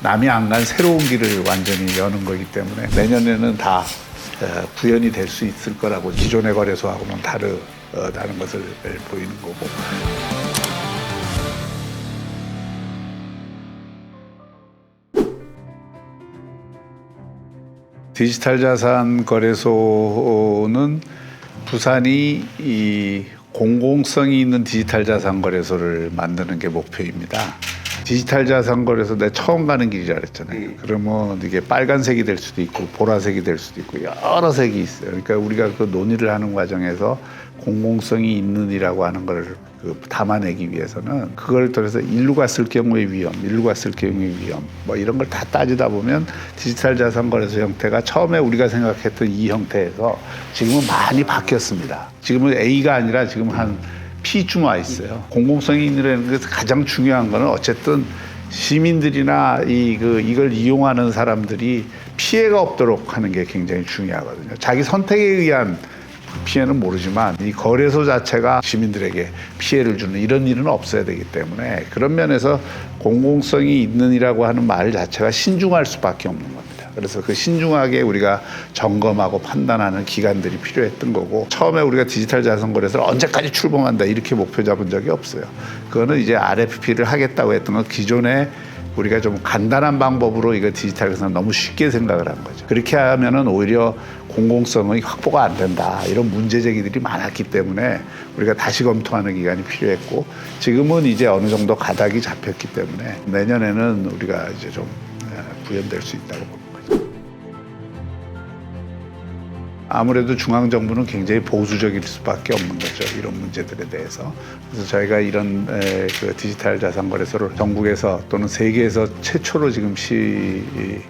남이 안 간 새로운 길을 완전히 여는 거기 때문에 내년에는 다 어, 구현이 될 수 있을 거라고 기존의 거래소하고는 다르다는 것을 보이는 거고 디지털 자산 거래소는 부산이 이 공공성이 있는 디지털 자산 거래소를 만드는 게 목표입니다. 디지털 자산 거래소 내 처음 가는 길이라 그랬잖아요. 그러면 이게 빨간색이 될 수도 있고 보라색이 될 수도 있고 여러 색이 있어요. 그러니까 우리가 그 논의를 하는 과정에서 공공성이 있는 이라고 하는 걸 그 담아내기 위해서는 그걸 통해서 인류가 쓸 경우의 위험, 인류가 쓸 경우의 위험, 뭐 이런 걸 다 따지다 보면 디지털 자산 거래소 형태가 처음에 우리가 생각했던 이 형태에서 지금은 많이 바뀌었습니다. 지금은 A가 아니라 지금 한 와 있어요. 공공성이 있는 게 가장 중요한 거는 어쨌든 시민들이나 이 그 이걸 이용하는 사람들이 피해가 없도록 하는 게 굉장히 중요하거든요. 자기 선택에 의한 피해는 모르지만 이 거래소 자체가 시민들에게 피해를 주는 이런 일은 없어야 되기 때문에 그런 면에서 공공성이 있는이라고 하는 말 자체가 신중할 수밖에 없는 겁니다. 그래서 그 신중하게 우리가 점검하고 판단하는 기관들이 필요했던 거고 처음에 우리가 디지털 자산 거래소를 언제까지 출범한다 이렇게 목표 잡은 적이 없어요. 그거는 이제 RFP를 하겠다고 했던 건 기존에 우리가 좀 간단한 방법으로 이거 디지털에서 너무 쉽게 생각을 한 거죠. 그렇게 하면은 오히려 공공성이 확보가 안 된다. 이런 문제 제기들이 많았기 때문에 우리가 다시 검토하는 기간이 필요했고 지금은 이제 어느 정도 가닥이 잡혔기 때문에 내년에는 우리가 이제 좀 에, 구현될 수 있다고 거 아무래도 중앙 정부는 굉장히 보수적일 수밖에 없는 거죠. 이런 문제들에 대해서. 그래서 저희가 이런 에, 그 디지털 자산 거래소를 전국에서 또는 세계에서 최초로 지금 시 에,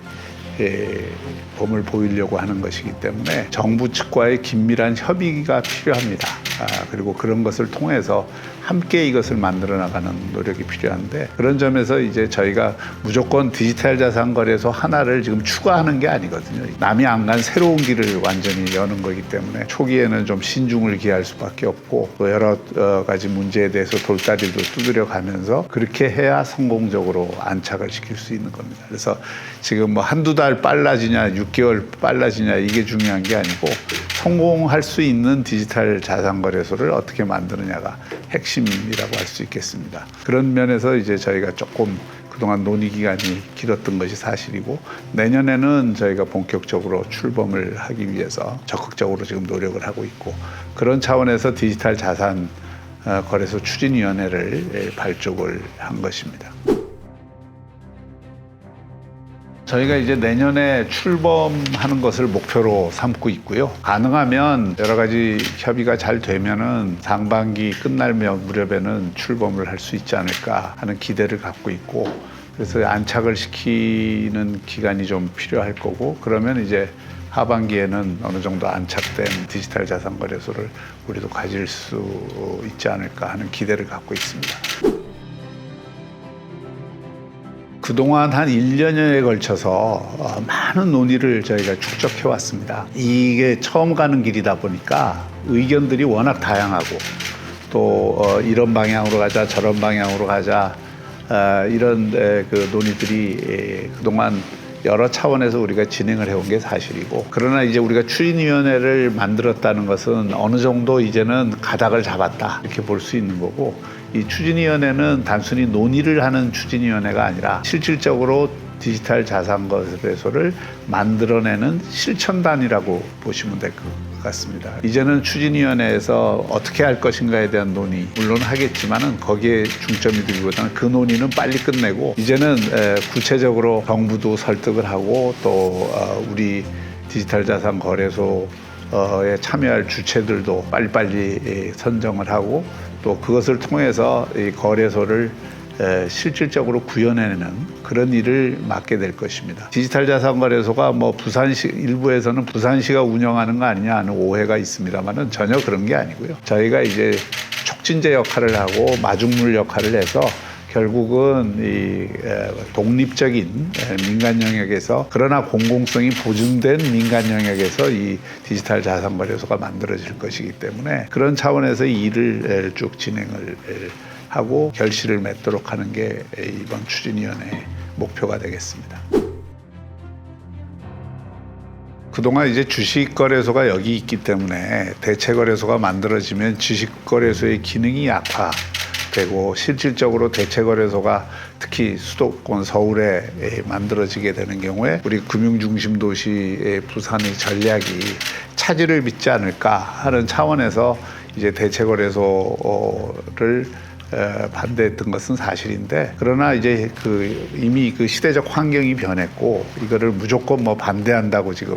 범을 보이려고 하는 것이기 때문에 정부 측과의 긴밀한 협의가 필요합니다. 아, 그리고 그런 것을 통해서 함께 이것을 만들어 나가는 노력이 필요한데 그런 점에서 이제 저희가 무조건 디지털 자산 거래소 하나를 지금 추가하는 게 아니거든요. 남이 안 간 새로운 길을 완전히 여는 거기 때문에 초기에는 좀 신중을 기할 수밖에 없고 또 여러 어, 가지 문제에 대해서 돌다리도 두드려 가면서 그렇게 해야 성공적으로 안착을 시킬 수 있는 겁니다. 그래서 지금 뭐 한두 달 빨라지냐, 6개월 빨라지냐 이게 중요한 게 아니고 성공할 수 있는 디지털 자산 거래소를 어떻게 만드느냐가 핵심이라고 할 수 있겠습니다. 그런 면에서 이제 저희가 조금 그동안 논의 기간이 길었던 것이 사실이고 내년에는 저희가 본격적으로 출범을 하기 위해서 적극적으로 지금 노력을 하고 있고 그런 차원에서 디지털 자산 어, 거래소 추진위원회를 예, 발족을 한 것입니다. 저희가 이제 내년에 출범하는 것을 목표로 삼고 있고요. 가능하면 여러 가지 협의가 잘 되면은 상반기 끝날 무렵에는 출범을 할 수 있지 않을까 하는 기대를 갖고 있고 그래서 안착을 시키는 기간이 좀 필요할 거고 그러면 이제 하반기에는 어느 정도 안착된 디지털 자산 거래소를 우리도 가질 수 있지 않을까 하는 기대를 갖고 있습니다. 그동안 한 1년여에 걸쳐서 어, 많은 논의를 저희가 축적해 왔습니다. 이게 처음 가는 길이다 보니까 의견들이 워낙 다양하고 또 어, 이런 방향으로 가자 저런 방향으로 가자 어, 이런 에, 그 논의들이 에, 그동안 여러 차원에서 우리가 진행을 해온 게 사실이고 그러나 이제 우리가 추진위원회를 만들었다는 것은 어느 정도 이제는 가닥을 잡았다 이렇게 볼 수 있는 거고 이 추진위원회는 단순히 논의를 하는 추진위원회가 아니라 실질적으로 디지털 자산 거래소를 만들어내는 실천단이라고 보시면 될 것 같습니다. 이제는 추진위원회에서 어떻게 할 것인가에 대한 논의 물론 하겠지만은 거기에 중점이 두기보다는 그 논의는 빨리 끝내고 이제는 에, 구체적으로 정부도 설득을 하고 또 어, 우리 디지털 자산 거래소에 참여할 주체들도 빨리빨리 예, 선정을 하고 또 그것을 통해서 이 거래소를 에, 실질적으로 구현해내는 그런 일을 맡게 될 것입니다. 디지털 자산 거래소가 뭐 부산시 일부에서는 부산시가 운영하는 거 아니냐 하는 오해가 있습니다만은 전혀 그런 게 아니고요. 저희가 이제 촉진제 역할을 하고 마중물 역할을 해서 결국은 이 에, 독립적인 에, 민간 영역에서 그러나 공공성이 보증된 민간 영역에서 이 디지털 자산 거래소가 만들어질 것이기 때문에 그런 차원에서 이 일을 에, 쭉 진행을 에, 하고 결실을 맺도록 하는 게 이번 추진위원회 목표가 되겠습니다. 그동안 이제 주식 거래소가 여기 있기 때문에 대체 거래소가 만들어지면 주식 거래소의 기능이 약화 되고 실질적으로 대체 거래소가 특히 수도권 서울에 만들어지게 되는 경우에 우리 금융 중심 도시의 부산의 전략이 차질을 빚지 않을까 하는 차원에서 이제 대체 거래소를 에, 반대했던 것은 사실인데 그러나 이제 그 이미 그 시대적 환경이 변했고 이거를 무조건 뭐 반대한다고 지금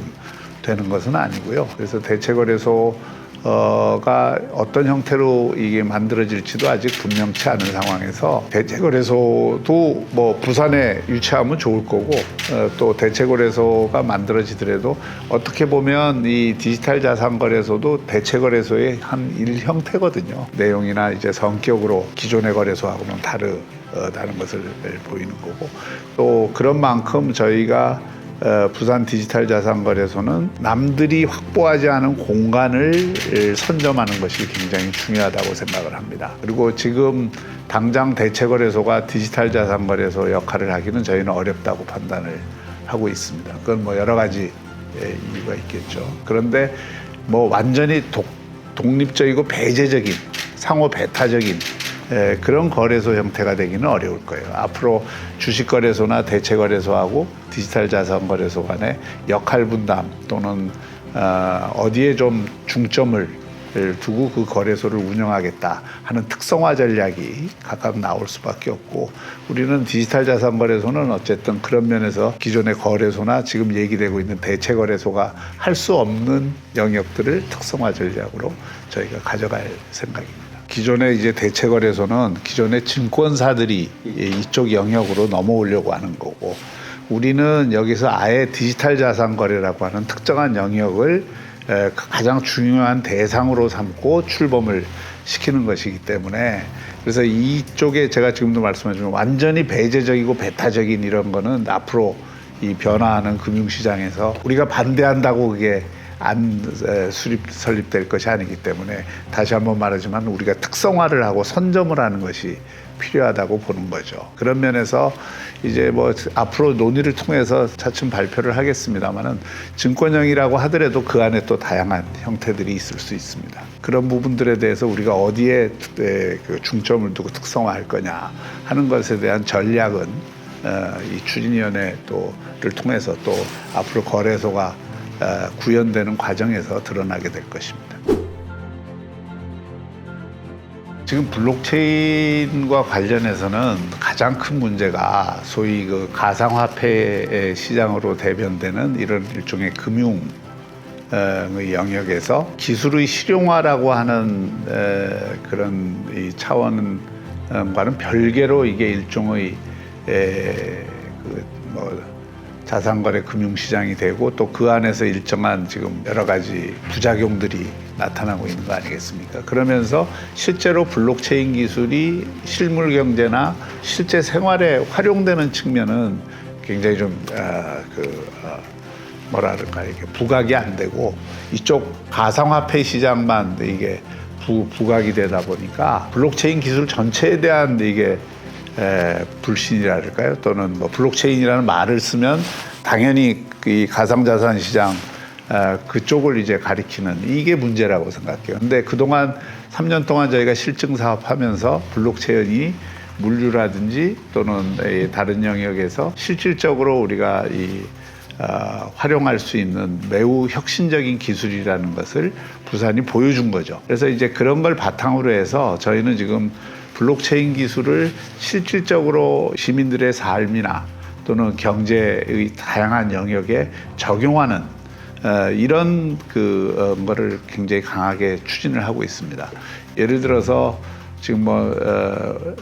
되는 것은 아니고요. 그래서 대체거래소 가 어떤 형태로 이게 만들어질지도 아직 분명치 않은 상황에서 대체거래소도 뭐 부산에 유치하면 좋을 거고 어, 또 대체거래소가 만들어지더라도 어떻게 보면 이 디지털 자산 거래소도 대체거래소의 한 일 형태거든요. 내용이나 이제 성격으로 기존의 거래소하고는 다르다는 것을 보이는 거고 또 그런 만큼 저희가 어, 부산 디지털 자산 거래소는 남들이 확보하지 않은 공간을 선점하는 것이 굉장히 중요하다고 생각을 합니다. 그리고 지금 당장 대체 거래소가 디지털 자산 거래소 역할을 하기는 저희는 어렵다고 판단을 하고 있습니다. 그건 뭐 여러 가지 예, 이유가 있겠죠. 그런데 뭐 완전히 독, 독립적이고 배제적인 상호 배타적인 에, 그런 거래소 형태가 되기는 어려울 거예요. 앞으로 주식 거래소나 대체 거래소하고 디지털 자산 거래소 간의 역할 분담 또는 어, 어디에 좀 중점을 두고 그 거래소를 운영하겠다 하는 특성화 전략이 각각 나올 수밖에 없고 우리는 디지털 자산 거래소는 어쨌든 그런 면에서 기존의 거래소나 지금 얘기되고 있는 대체 거래소가 할 수 없는 영역들을 특성화 전략으로 저희가 가져갈 생각입니다. 기존의 이제 대체 거래소는 기존의 증권사들이 이쪽 영역으로 넘어오려고 하는 거고 우리는 여기서 아예 디지털 자산 거래라고 하는 특정한 영역을 에, 가장 중요한 대상으로 삼고 출범을 시키는 것이기 때문에 그래서 이쪽에 제가 지금도 말씀하신 완전히 배제적이고 배타적인 이런 거는 앞으로 이 변화하는 금융시장에서 우리가 반대한다고 그게 안 에, 수립 설립될 것이 아니기 때문에 다시 한번 말하지만 우리가 특성화를 하고 선점을 하는 것이 필요하다고 보는 거죠. 그런 면에서 이제 뭐 앞으로 논의를 통해서 차츰 발표를 하겠습니다만은 증권형이라고 하더라도 그 안에 또 다양한 형태들이 있을 수 있습니다. 그런 부분들에 대해서 우리가 어디에 에, 그 중점을 두고 특성화할 거냐 하는 것에 대한 전략은 어, 이 추진위원회 또를 통해서 또 앞으로 거래소가 어, 구현되는 과정에서 드러나게 될 것입니다. 지금 블록체인과 관련해서는 가장 큰 문제가 소위 그 가상화폐 시장으로 대변되는 이런 일종의 금융 어, 의 영역에서 기술의 실용화라고 하는 에, 그런 이 차원과는 별개로 이게 일종의 그뭐 자산거래 금융시장이 되고 또 그 안에서 일정한 지금 여러 가지 부작용들이 나타나고 있는 거 아니겠습니까? 그러면서 실제로 블록체인 기술이 실물 경제나 실제 생활에 활용되는 측면은 굉장히 좀, 아, 그, 어, 뭐랄까, 이게 부각이 안 되고 이쪽 가상화폐 시장만 이게 부, 부각이 되다 보니까 블록체인 기술 전체에 대한 이게 에, 불신이랄까요? 또는 뭐 블록체인이라는 말을 쓰면 당연히 이 가상자산 시장 에, 그쪽을 이제 가리키는 이게 문제라고 생각해요. 근데 그동안 3년 동안 저희가 실증 사업하면서 블록체인이 물류라든지 또는 이 다른 영역에서 실질적으로 우리가 이 어, 활용할 수 있는 매우 혁신적인 기술이라는 것을 부산이 보여준 거죠. 그래서 이제 그런 걸 바탕으로 해서 저희는 지금 블록체인 기술을 실질적으로 시민들의 삶이나 또는 경제의 다양한 영역에 적용하는 어, 이런 그 어, 거를 굉장히 강하게 추진을 하고 있습니다. 예를 들어서 지금 뭐 어,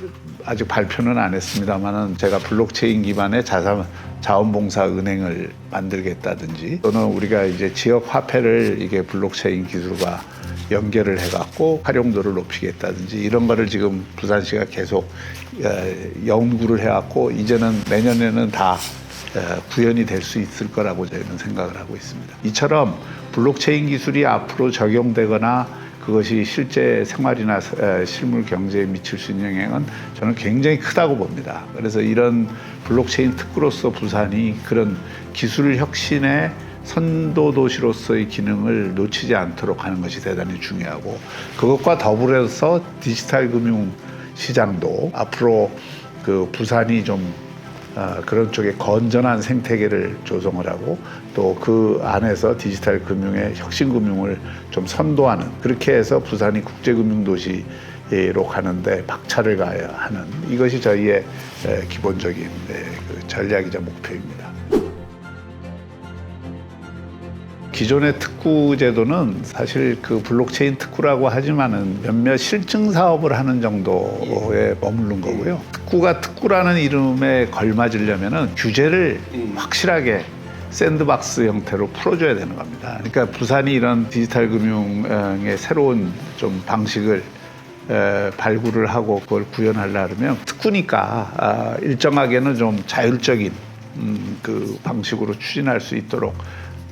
아직 발표는 안 했습니다만은 제가 블록체인 기반의 자산 자원봉사 은행을 만들겠다든지 또는 우리가 이제 지역 화폐를 이게 블록체인 기술과 연결을 해갖고 활용도를 높이겠다든지 이런 거를 지금 부산시가 계속 어, 연구를 해왔고 이제는 내년에는 다 어, 구현이 될 수 있을 거라고 저희는 생각을 하고 있습니다. 이처럼 블록체인 기술이 앞으로 적용되거나 그것이 실제 생활이나 실물 경제에 미칠 수 있는 영향은 저는 굉장히 크다고 봅니다. 그래서 이런 블록체인 특구로서 부산이 그런 기술 혁신의 선도 도시로서의 기능을 놓치지 않도록 하는 것이 대단히 중요하고 그것과 더불어서 디지털 금융 시장도 앞으로 그 부산이 좀 어, 그런 쪽에 건전한 생태계를 조성을 하고 또 그 안에서 디지털 금융의 혁신 금융을 좀 선도하는 그렇게 해서 부산이 국제 금융 도시로 가는데 박차를 가야 하는 이것이 저희의 에, 기본적인 에, 그 전략이자 목표입니다. 기존의 특구 제도는 사실 그 블록체인 특구라고 하지만은 몇몇 실증 사업을 하는 정도에 머무른 거고요. 특구가 특구라는 이름에 걸맞으려면은 규제를 확실하게 샌드박스 형태로 풀어줘야 되는 겁니다. 그러니까 부산이 이런 디지털 금융의 새로운 좀 방식을 에, 발굴을 하고 그걸 구현하려면 특구니까 아, 일정하게는 좀 자율적인 음, 그 방식으로 추진할 수 있도록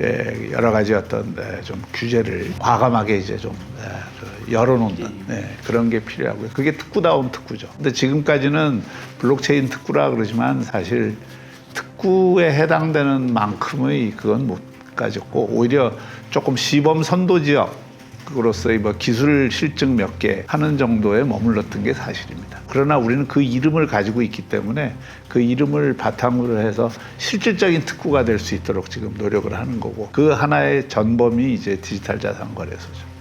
예, 여러 가지 어떤 예, 좀 규제를 과감하게 이제 좀 예, 그 열어놓는 예, 그런 게 필요하고요. 그게 특구다운 특구죠. 근데 지금까지는 블록체인 특구라 그러지만 사실 특구에 해당되는 만큼의 그건 못 가졌고 오히려 조금 시범 선도 지역 그로서의 뭐 기술 실증 몇 개 하는 정도에 머물렀던 게 사실입니다. 그러나 우리는 그 이름을 가지고 있기 때문에 그 이름을 바탕으로 해서 실질적인 특구가 될 수 있도록 지금 노력을 하는 거고 그 하나의 전범이 이제 디지털 자산 거래소죠.